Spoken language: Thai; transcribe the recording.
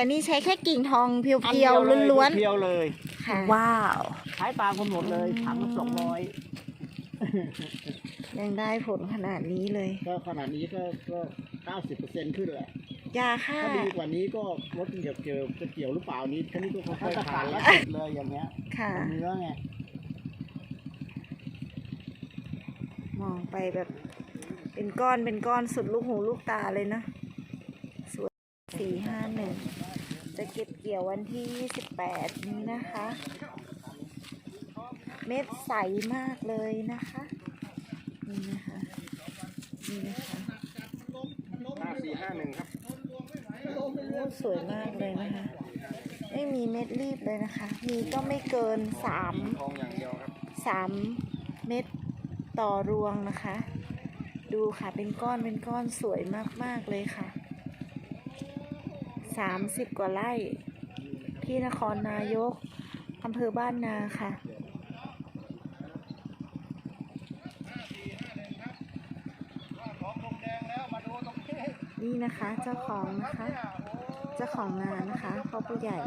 อันนี้ใช้แค่กิ่งทองเพียวๆล้วนเพียวๆเลย ๆค่ะว้าวใช้ตามกำหนดเลยอืมถังสองร้อยยังได้ผลขนาดนี้เลยก็ขนาดนี้ก็ก็เก้าสิบเปอร์เซ็นต์ขึ้นแหละ ยาฆ่าถ้าดีกว่านี้ก็รถเกี่ยวเกี่ยวจะเกี่ยวหรือเปล่านี้แค่นี้ก็ค่อยๆทานแล้วติดเลยอย่างเงี้ยค่ะ เนื้อไงมองไปแบบ เป็นก้อนเป็นก้อนสุดลูกหูลูกตาเลยนะ สวยสี่ห้าหนึ่ง จะเก็บเกี่ยววันที่ยี่สิบแปดนี้นะคะ เม็ดใสมากเลยนะคะ นี่นะคะนี่นะคะห้าสี่ห้าหนึ่งครับโอ้สวยมากเลยนะคะ ไม่มีเม็ดรีบเลยนะคะ มีก็ไม่เกินสามทองอย่างเดียวครับสามเม็ดต่อรวงนะคะ ดูค่ะเป็นก้อนเป็นก้อนสวยมากๆเลยค่ะ สามสิบกว่าไร่ ที่นครนายกอำเภอบ้านนาค่ะ นี่นะคะเจ้าของนะคะ เจ้าของงานนะคะพ่อผู้ใหญ่